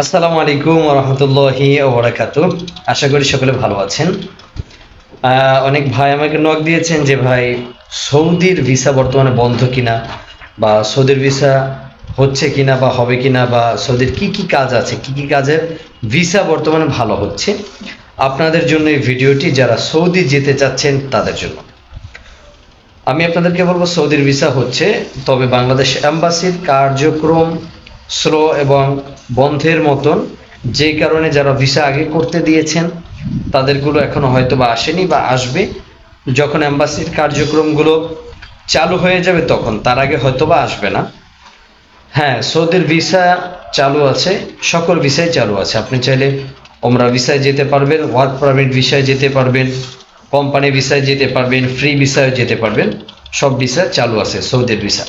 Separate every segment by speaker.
Speaker 1: আসসালামু আলাইকুম রহমতুল্লাহি ওবরাকাতু আশা করি সকলে ভালো আছেন। অনেক ভাই আমাকে নক দিয়েছেন যে, ভাই, সৌদির ভিসা বর্তমানে বন্ধ কিনা বা সৌদির ভিসা হচ্ছে কিনা বা হবে কিনা বা সৌদির কি কি কাজ আছে, কি কি কাজের ভিসা বর্তমানে ভালো হচ্ছে? আপনাদের জন্য এই ভিডিওটি, যারা সৌদি যেতে চাচ্ছেন তাদের জন্য। আমি আপনাদেরকে বলব, সৌদির ভিসা হচ্ছে, তবে বাংলাদেশ এম্বাসির কার্যক্রম স্লো এবং বন্ধের মতন, যে কারণে যারা ভিসা আগে করতে দিয়েছেন, তাদেরগুলো এখনও হয়তো বা আসেনি বা আসবে। যখন এম্বাসির কার্যক্রমগুলো চালু হয়ে যাবে তখন, তার আগে হয়তো বা আসবে না। হ্যাঁ সৌদির ভিসা চালু আছে, সকল ভিসাই চালু আছে। আপনি চাইলে ওমরা ভিসায় যেতে পারবেন, ওয়ার্ক পারমিট ভিসায় যেতে পারবেন, কোম্পানি ভিসায় যেতে পারবেন, ফ্রি ভিসায় যেতে পারবেন, সব ভিসা চালু আছে, সৌদির ভিসা।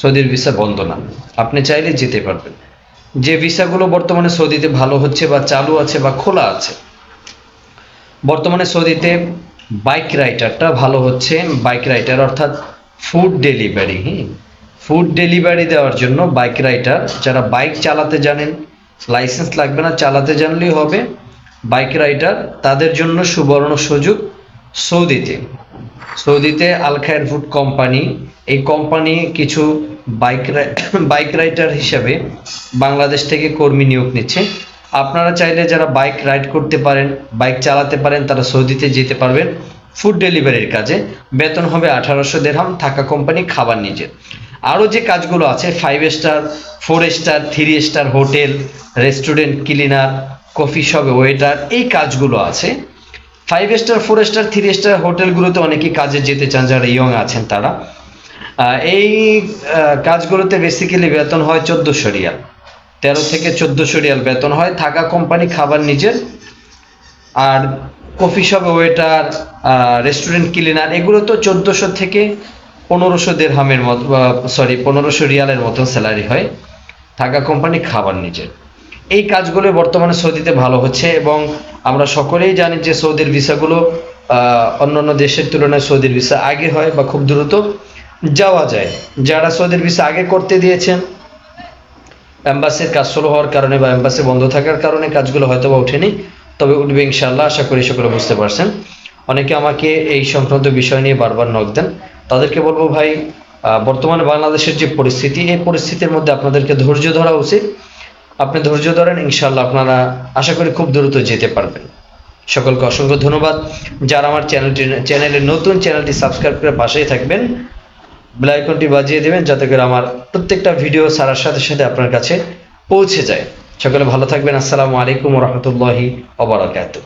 Speaker 1: সৌদির ভিসা বন্ধ না। আপনি চাইলে যেতে পারবেন। যে ভিসাগুলো বর্তমানে সৌদিতে ভালো হচ্ছে বা চালু আছে বা খোলা আছে, বর্তমানে সৌদিতে বাইক রাইডারটা ভালো হচ্ছে। বাইক রাইডার অর্থাৎ ফুড ডেলিভারি হ্যাঁ ফুড ডেলিভারি দেওয়ার জন্য বাইক রাইডার, যারা বাইক চালাতে জানেন লাইসেন্স লাগবে না, চালাতে জানলেই হবে। বাইক রাইডার তাদের জন্য সুবর্ণ সুযোগ সৌদিতে। সৌদিতে আল খায়ের ফুড কোম্পানি, এই কোম্পানি কিছু বাইক বাইক রাইডার হিসাবে বাংলাদেশ থেকে কর্মী নিয়োগ নিচ্ছে। আপনারা চাইলে যারা বাইক রাইড করতে পারেন, বাইক চালাতে পারেন, তারা সৌদিতে যেতে পারবেন ফুড ডেলিভারির কাজে। বেতন হবে আঠারোশো দেড়হাম থাকা কোম্পানি খাবার নিজের আরও যে কাজগুলো আছে five star four star three star hotel restaurant cleaner coffee shop waiter এই কাজগুলো আছে। Five star four star three star হোটেলগুলোতে অনেকেই কাজে যেতে চান, যারা ইয়ং আছেন তারা। এই কাজগুলোতে বেসিক্যালি বেতন হয় চোদ্দোশো রিয়াল। তেরো থেকে চোদ্দোশো রিয়াল বেতন হয়। থাকা কোম্পানি খাবার নিজের। আর coffee shop waiter restaurant cleaner এগুলো তো চোদ্দোশো থেকে পনেরোশো দেড়হামের মতো সরি পনেরোশো রিয়ালের মতন স্যালারি হয়। থাকা কোম্পানি খাবার নিজের। এই কাজগুলো বর্তমানে সৌদিতে ভালো হচ্ছে এবং আমরা সকলেই জানি যে সৌদির ভিসাগুলো অন্যান্য দেশের তুলনায় সৌদির ভিসা আগে হয় বা খুব দ্রুত যাওয়া যায়। যারা সৌদির ভিসা আগে করতে দিয়েছেন, এম্বাসির কাজ শুরু হওয়ার কারণে বা এম্বাসি বন্ধ থাকার কারণে কাজগুলো হয়তো বা ওঠেনি, তবে উঠবে ইনশাল্লাহ আশা করি সকলে বুঝতে পারছেন। অনেকে আমাকে এই সংক্রান্ত বিষয় নিয়ে বারবার নক দেন। তাদেরকে বলব ভাই বর্তমানে বাংলাদেশের যে পরিস্থিতি, এই পরিস্থিতির মধ্যে আপনাদেরকে ধৈর্য ধরা উচিত। আপনি ধৈর্য ধরেন ইনশাল্লাহ আপনারা আশা করি খুব দ্রুত যেতে পারবেন। সকলকে অসংখ্য ধন্যবাদ। যারা আমার চ্যানেলটি চ্যানেলের নতুন, চ্যানেলটি সাবস্ক্রাইব করে পাশেই থাকবেন ব্লাইকনটি বাজিয়ে দেবেন, যাতে করে আমার প্রত্যেকটা ভিডিও সারার সাথে সাথে আপনার কাছে পৌঁছে যায়। সকলে ভালো থাকবেন। আসসালামু আলাইকুম রহমতুল্লাহি ওবরাকাতুহ